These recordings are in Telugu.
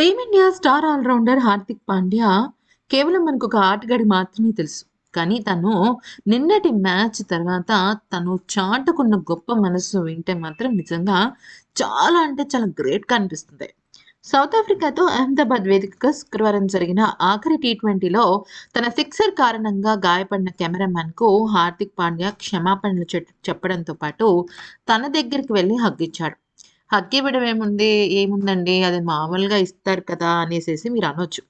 Team India star allrounder Hardik Pandya కేవలం మనకు ఒక ఆటగాడి మాత్రమే తెలుసు. కానీ తను నిన్నటి మ్యాచ్ తర్వాత తను చాటుకున్న గొప్ప మనసు వింటే మాత్రం నిజంగా చాలా అంటే చాలా గ్రేట్గా అనిపిస్తుంది. సౌత్ ఆఫ్రికాతో అహ్మదాబాద్ వేదికగా శుక్రవారం జరిగిన ఆఖరి టీ ట్వంటీలో తన సిక్సర్ కారణంగా గాయపడిన కెమెరామ్యాన్కు హార్దిక్ పాండ్యా క్షమాపణలు చెప్పడంతో పాటు తన దగ్గరికి వెళ్ళి హగ్గిచ్చాడు. హక్కి ఇవ్వడం ఏముంది? ఏముందండి? అది మామూలుగా ఇస్తారు కదా అనేసేసి మీరు అనొచ్చు.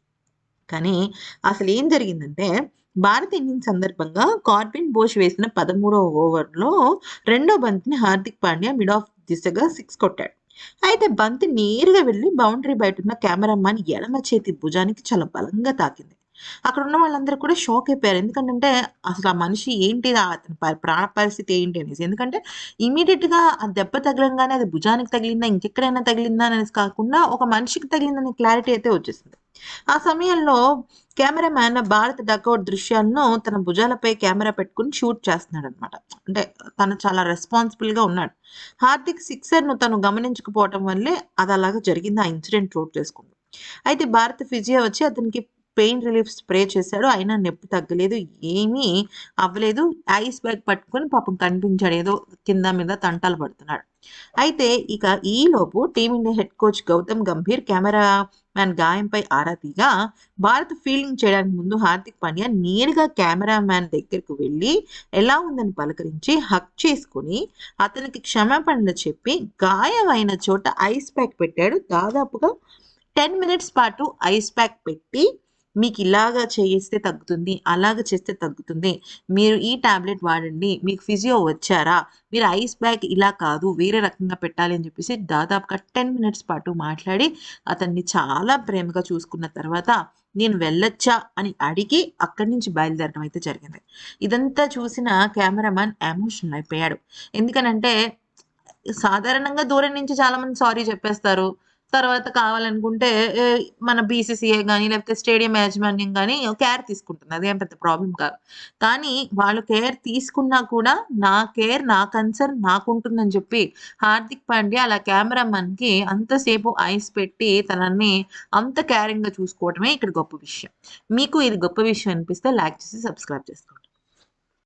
కానీ అసలు ఏం జరిగిందంటే భారత ఇన్నింగ్స్ సందర్భంగా కార్బిన్ బోష్ వేసిన పదమూడవ ఓవర్లో రెండో బంతిని హార్దిక్ పాండ్యా మిడ్ ఆఫ్ దిశగా సిక్స్ కొట్టాడు. అయితే బంతి నేరుగా వెళ్ళి బౌండరీ బయట ఉన్న కెమెరామాన్ ఎడమ చేతి భుజానికి చాలా బలంగా తాకింది. అక్కడ ఉన్న వాళ్ళందరూ కూడా షాక్ అయిపోయారు. ఎందుకంటే అసలు ఆ మనిషి ఏంటి? అతని ప- ప్రాణ పరిస్థితి ఏంటి అనేసి. ఎందుకంటే ఇమీడియట్గా గా ఆ దెబ్బ తగలంగానే అది భుజానికి తగిలిందా ఇంకెక్కడైనా తగిలిందా అనేసి కాకుండా ఒక మనిషికి తగిలిందనే క్లారిటీ అయితే వచ్చేసింది. ఆ సమయంలో కెమెరామ్యాన్ భారత్ డకౌట్ దృశ్యాలను తన భుజాలపై కెమెరా పెట్టుకుని షూట్ చేస్తున్నాడు అనమాట అంటే తను చాలా రెస్పాన్సిబుల్గా ఉన్నాడు. హార్దిక్ సిక్సర్ను తను గమనించకపోవటం వల్లే అది అలాగా జరిగింది. ఆ ఇన్సిడెంట్ చోటు చేసుకుంది. అయితే భారత ఫిజియా వచ్చి అతనికి పెయిన్ రిలీఫ్ స్ప్రే చేశాడు అయినా నొప్పి తగ్గలేదు ఏమీ అవ్వలేదు. ఐస్ బ్యాగ్ పట్టుకొని పాపం కనిపించాడు ఏదో కింద మీద తంటాలు పడుతున్నాడు. అయితే ఇక ఈలోపు team India head coach Gautam Gambhir camera man గాయంపై ఆరా తీగా భారత్ ఫీల్డింగ్ చేయడానికి ముందు హార్దిక్ పాండ్యా నేరుగా కెమెరా మ్యాన్ దగ్గరకు వెళ్ళి ఎలా ఉందని పలకరించి హక్ చేసుకుని అతనికి క్షమాపణలు చెప్పి గాయమైన చోట ఐస్ ప్యాక్ పెట్టాడు. దాదాపుగా టెన్ మినిట్స్ పాటు ఐస్ ప్యాక్ పెట్టి మీకు ఇలాగా చేయిస్తే తగ్గుతుంది అలాగ చేస్తే తగ్గుతుంది. మీరు ఈ టాబ్లెట్ వాడండి. మీకు ఫిజియో వచ్చారా? మీరు ఐస్ బ్యాగ్ ఇలా కాదు వేరే రకంగా పెట్టాలి అని చెప్పేసి దాదాపుగా టెన్ మినిట్స్ పాటు మాట్లాడి అతన్ని చాలా ప్రేమగా చూసుకున్న తర్వాత నేను వెళ్ళొచ్చా అని అడిగి అక్కడి నుంచి బయలుదేరడం అయితే జరిగింది. ఇదంతా చూసిన కెమెరామ్యాన్ ఎమోషనల్ అయిపోయాడు. ఎందుకనంటే సాధారణంగా దూరం నుంచి చాలామంది సారీ చెప్పేస్తారు. తర్వాత కావాలనుకుంటే మన బీసీసీఏ కానీ లేకపోతే స్టేడియం యాజమాన్యం కానీ కేర్ తీసుకుంటుంది. అదేం పెద్ద ప్రాబ్లం కాదు. కానీ వాళ్ళు కేర్ తీసుకున్నా కూడా నా కేర్ నా కన్సర్న్ నాకుంటుందని చెప్పి హార్దిక్ పాండ్యా అలా కెమెరామన్కి అంతసేపు ఐస్ పెట్టి తనని అంత కేరింగ్గా చూసుకోవడమే ఇక్కడ గొప్ప విషయం. మీకు ఇది గొప్ప విషయం అనిపిస్తే లైక్ చేసి సబ్స్క్రైబ్ చేసుకోండి.